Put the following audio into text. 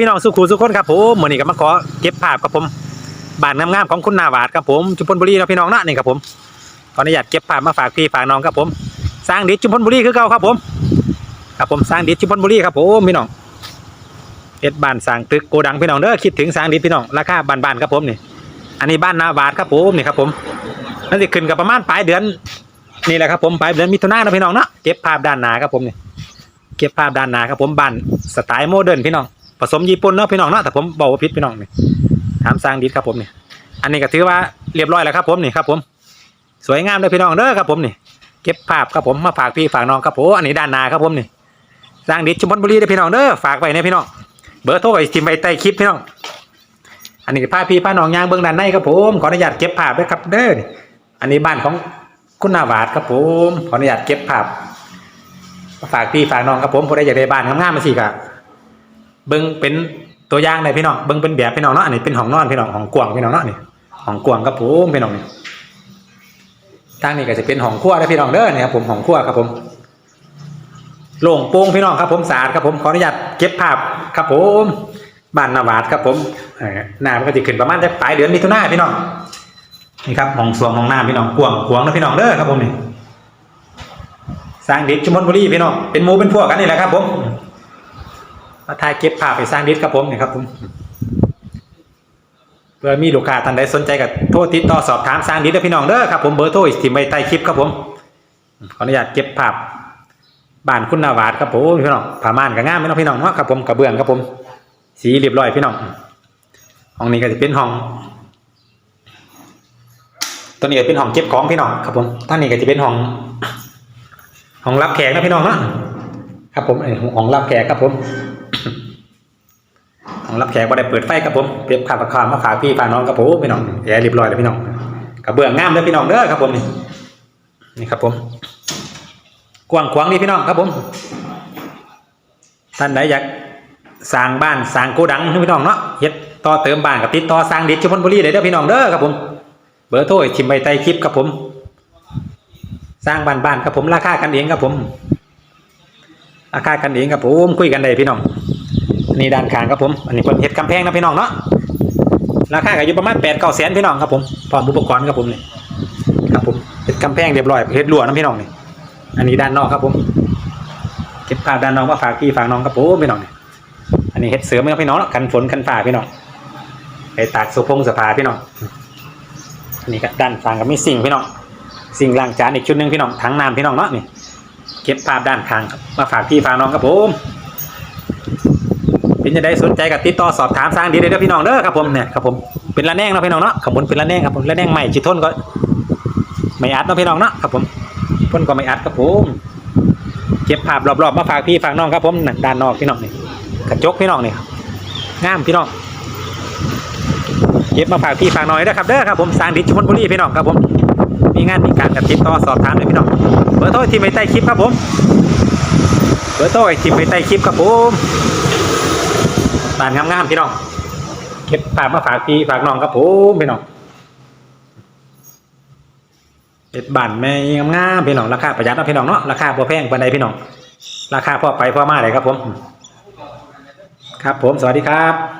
พี่น้องสุขุสุขคนครับผมมือนี้ก็มาขอเก็บภาพครับผมบ้านงามๆของคุณนาวาดครับผมจุมพลบุรีนะพี่น้องนะนี่ครับผมขออนุญาตเก็บภาพมาฝากพี่ฝากน้องครับผม สร้างดิจุมพลบุรีคือเก่าครับผมครับผมสร้างดิจุมพลบุรีครับผมพี่น้องเฮ็ดบ้านสร้างตึกโกดังพี่น้องเด้อคิดถึงสร้างดิพี่น้องราคาบ้านๆครับผมนี่ อันนี้บ้านนาวาดครับผมนี่ครับผมนั่นสิขึ้นกับประมาณปลายเดือนนี่แหละครับผมปลายเดือนมิถุนายนนะพี่น้องเนาะเก็บภาพด้านหนาครับผมนี่เก็บภาพด้านหนาครับผมบ้านสไตล์โมเดิร์นพี่น้อง ผสมญี่ปุ่นเนาะพี่น้องเนาะแต่ผมบอกว่าพิษพี่น้องนี่ถามสร้างดิษครับผมนี่อันนี้ก็ถือว่าเรียบร้อยแล้วครับผมนี่ครับผม สวยงามเลยพี่น้องเด้อครับผมนี่เก็บภาพครับผมมาฝากพี่ฝากน้องครับผมอันนี้ด้านหน้าครับผมนี่สร้างดิษชุมพลบุรีเด้อพี่น้องเด้อฝากไว้เนี่ยพี่น้องเบอร์โทรไอทิมไว้ใต้คลิปพี่น้อง อันนี้พาพี่พาน้องยางเบื้องด้านในครับผมขออนุญาตเก็บภาพด้วยครับเด้ออันนี้บ้านของคุณนาวาดครับผมขออนุญาตเก็บภาพฝากพี่ฝากน้องครับผมผู้ใดอยากได้บ้านงามๆมาสิกะ เบิ้งเป็นตัวอย่างเลยพี่น้องเบิ้งเป็นแบบพี่น้องเนาะอันนี้เป็นห้องนอนพี่น้องห้องกว้างพี่น้องเนาะนี่ห้องกว้างครับผมพี่น้องนี่ทางนี้ก็จะเป็นห้องครัวนะพี่น้องเด้อเนี่ยครับผมห้องครัวครับผมโล่งโปร่งพี่น้องครับผมสะอาดครับผมขออนุญาตเก็บภาพครับผมบ้านนาวาดครับผมหน้ามันก็จะขึ้นประมาณจะปลายเดือนมิถุนาพี่น้องนี่ครับห้องสวงห้องน้ำพี่น้องกว้างกว้างนะพี่น้องเด้อครับผมนี่สร้างเดิษชุมพลบุรีพี่น้องเป็นหมูเป็นพวกกันนี่แหละครับผม มาถ่ายเก็บภาพไปสร้างดิษครับผมนี่ครับผมเพื่อมีลูกค้าท่านใดสนใจกับโทรติดต่อสอบถามสร้างดิษเด้อพี่น้องเด้อครับผมเบอร์โทรอีกทีไว้ใต้คลิปครับผมขออนุญาตเก็บภาพบ้านคุณนาวาดครับผมพี่น้องผ้าม่านก็งามพี่น้องพี่น้องเนาะครับผมกระเบื้องครับผม สีเรียบร้อยพี่น้องห้องนี้ก็จะเป็นห้องตัวนี้ก็เป็นห้องเก็บของพี่น้องครับผมท่านนี้ก็จะเป็นห้องห้องรับแขกนะพี่น้องเนาะครับผมห้องรับแขกครับผม ห้องรับแขกบ่ได้เปิดไฟครับผมเปรียบข้าวกับข้ามาฝากพี่ฝากน้องครับผมพี่น้องแอร์เรียบร้อยแล้วพี่น้องกระเบื้องงามเลยพี่น้องเด้อครับผมนี่นี่ครับผมกว้างขวางนี่พี่น้องครับผม ท่านใดอยากสร้างบ้านสร้างโกดังพี่น้องเนาะเฮ็ดต่อเติมบ้านกับติดต่อสร้างดิชมพลบุรีเลยเด้อพี่น้องเด้อครับผม เบอร์โทรชิมใบใต้คลิปครับผม สร้างบ้านบ้านครับผมราคากันเองครับผม ราคากันเองครับผมคุยกันได้พี่น้อง นี่ด้านข้างครับผม อันนี้เพิ่นเฮ็ดกำแพงนะพี่น้องเนาะ ราคาก็อยู่ประมาณแปดเก้าแสนพี่น้องครับผมพร้อมอุปกรณ์ครับผมนี่ครับผมเฮ็ดกำแพงเรียบร้อยเฮ็ดรั้วนะพี่น้องนี่ อันนี้ด้านนอกครับผม เก็บภาพด้านนอกมาฝากพี่ฝากน้องครับผมพี่น้องนี่อันนี้เฮ็ดเสริมให้พี่น้องกันฝนกันฝ่าพี่น้องไปตากสุพงสภาพี่น้อง อันนี้ก็ด้านข้างก็มีสิ่งพี่น้อง สิ่งล้างจานอีกชุดหนึ่งพี่น้องถังน้ำพี่น้องเนาะนี่ เก็บภาพด้านข้างครับมาฝากพี่ฝากน้องครับผม เป็นจะได้สนใจกับติดต่อสอบถามสร้างดีเลยเด้อพี่น้องเด้อครับผมเนี่ยครับผมเป็นละแนงเนาะพี่น้องเนาะขบวนเป็นละแนงครับผมละแนงใหม่จิตทนก็ไม่อัดเนาะพี่น้องเนาะครับผมทนก็ไม่อัดครับผมเก็บภาพรอบๆมาฝากพี่ฝากน้องครับผมนั่นด้านนอกพี่น้องนี่กระจกพี่น้องนี่ครับงามพี่น้องเก็บมาฝากพี่ฝากน้องเด้อครับเด้อครับผมสร้างดิชุมพลบุรีพี่น้องครับผมมีงานมีการกับติดต่อสอบถามเลยพี่น้องเบอร์โทรที่ไว้ใต้คลิปครับผมเบอร์โทรที่ไว้ใต้คลิปครับผม บานงามๆพี่น้องเก็บภาพมาฝากพี่ฝากน้องครับผมพี่น้องเก็บบานแม่งามๆพี่น้องราคาประหยัดนะพี่น้องเนาะราคาพอแพงปานใดพี่น้อง ราคาพอไปพอมาเลยครับผม ครับผมสวัสดีครับ